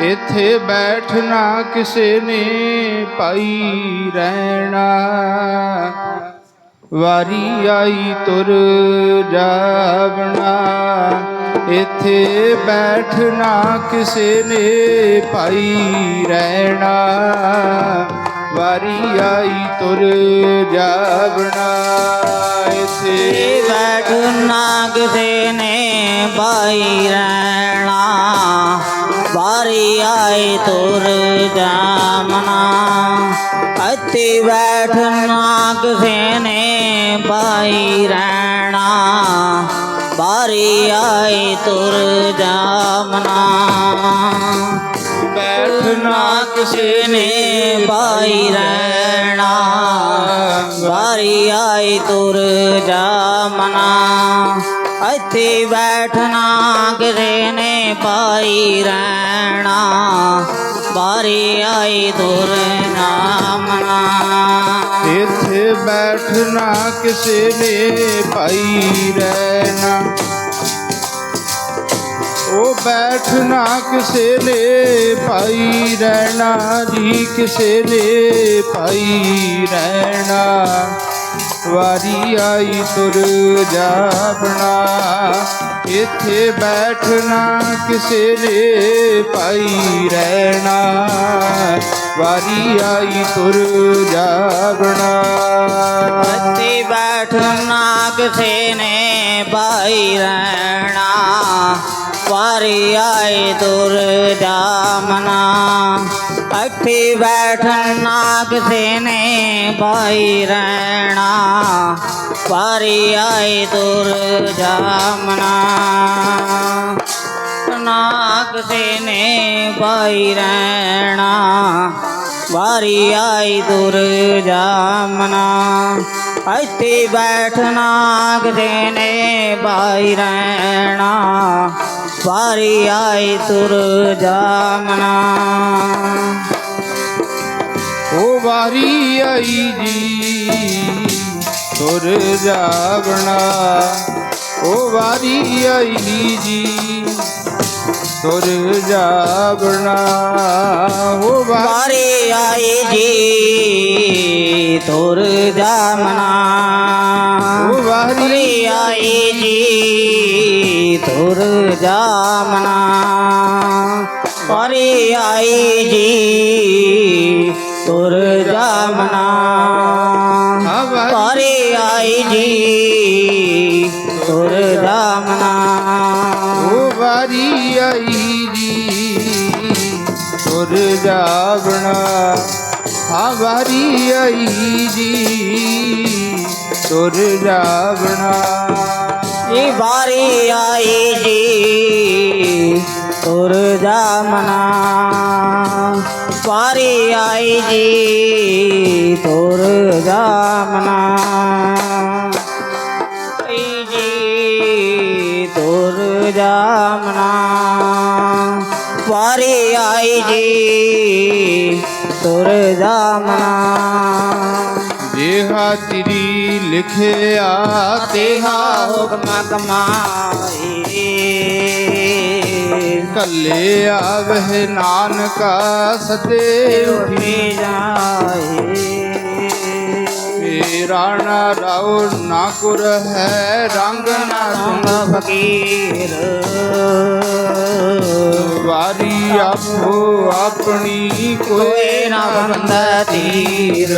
ਇੱਥੇ ਬੈਠਣਾ ਕਿਸੇ ਨੇ ਪਾਈ ਰਹਿਣਾ। ਵਾਰੀ ਆਈ ਤੁਰ ਜਾਵਣਾ ਇੱਥੇ ਬੈਠਣਾ ਕਿਸੇ ਨੇ ਪਾਈ ਰਹਿਣਾ। ਵਾਰੀ ਆਈ ਤੁਰ ਜਾਵਣਾ ਇੱਥੇ ਬੈਠਣਾ ਕਿਸੇ ਨੇ ਪਾਈ ਰਹਿਣਾ। ਵਾਰੀ ਆਏ ਤੁਰ ਜਾਮਨਾ, ਅੱਤੀ ਬੈਠਣਾ ਕਿਸੇ ਨੇ ਪਾਈ ਰਹਿਣਾ ਬਾਰੀ ਆਏ ਤੁਰ ਜਾਮਨਾ ਬੈਠਣਾ ਕਿਸੇ ਨੇ ਪਾਈ ਰਹਿਣਾ ਵਾਰੀ ਆਏ ਤੁਰ ਜਾਮਨਾ ਇੱਥੇ ਬੈਠਣਾ, ਕਿਸੇ ਨੇ ਪਾਈ ਰਹਿਣਾ। ਵਾਰੀ ਆਈ ਤੁਰ ਜਾਮਨਾ ਇੱਥੇ ਬੈਠਣਾ, ਕਿਸੇ ਨੇ ਪਾਈ ਰਹਿਣਾ। ਉਹ ਬੈਠਣਾ, ਕਿਸੇ ਨੇ ਪਾਈ ਰਹਿਣਾ ਜੀ, ਕਿਸੇ ਨੇ ਪਾਈ ਰਹਿਣਾ। ਵਾਰੀ ਆਈ ਤੁਰ ਜਾਵਣਾ ਇੱਥੇ ਬੈਠਣਾ ਕਿਸੇ ਨੇ ਪਾਈ ਰਹਿਣਾ। ਵਾਰੀ ਆਈ ਤੁਰ ਜਾਵਣਾ ਇੱਥੇ ਬੈਠਣਾ ਕਿਸੇ ਨੇ ਪਾਈ ਰਹਿਣਾ। ਵਾਰੀ ਆਈ ਤੁਰ ਜਾਮਨਾ ਅੱਠੀ ਬੈਠਣਾ ਕਿਸੇ ਨੇ ਪਾਈ ਰਹਿਣਾ, ਵਾਰੀ ਆਏ ਤੁਰ ਜਾਮਣਾ ਨਾ ਕਿਸੇ ਨੇ ਪਾਈ ਰਹਿਣਾ, ਵਾਰੀ ਆਈ ਤੁਰ ਜਾਮਨਾ ਇੱਥੇ ਬੈਠਣਾ ਕਿਸੇ ਨੇ ਪਾਈ ਰਹਿਣਾ ਵਾਰੀ ਆਈ ਤੁਰ ਜਾਮਨਾ ਉਹ ਵਾਰੀ ਆਈ ਜੀ ਤੁਰ ਜਾਵਣਾ। ਉਹ ਵਾਰੀ ਆਈ ਜੀ ਤੁਰ ਜਾਵਣਾ। ਉਹ ਵਾਰੀ ਆਈ ਜੀ ਤੁਰ ਜਾਮਨਾ ਤੁਰ ਜਾਮਨਾ ਵਾਰੀ ਆਈ ਜੀ, ਤੁਰ ਜਾਮਨਾ ਹਾਂ ਆਈ ਜੀ, ਤੁਰ ਜਾਮਨਾ ਉਹ ਵਾਰੀ ਆਈ ਜੀ, ਤੁਰ ਜਾਵਣਾ। ਹਾਂ ਵਾਰੀ ਆਈ ਜੀ, ਤੁਰ ਜਾਵਣਾ। ਜੀ ਵਾਰੀ ਆਈ ਜੀ ਤੁਰ ਜਾਮਨਾ ਵਾਰੀ ਆਈ ਜੀ ਤੁਰ ਜਾਮਨਾ ਆਈ ਜੀ ਤੁਰ ਜਾਮਨਾ ਵਾਰੀ ਆਈ ਜੀ ਤੁਰ ਲਿਖਿਆ ਤੇਹਾ ਹੁਕਮ ਕਮਾਏ ਕੱਲੇ ਆਵਹਿ ਨਾਨਕਾ ਸਦੇ ਉਠੀ ਜਾਏ। ਰਾਣਾ ਰਾਉ ਨਾ ਕੁਰ ਹੈ, ਰੰਗ ਨਾ ਸੰਗ ਫਕੀਰ। ਵਾਰੀ ਆਪੋ ਆਪਣੀ ਕੋਈ ਕੋਈ ਨਾ ਬੰਦਾ ਤੀਰ।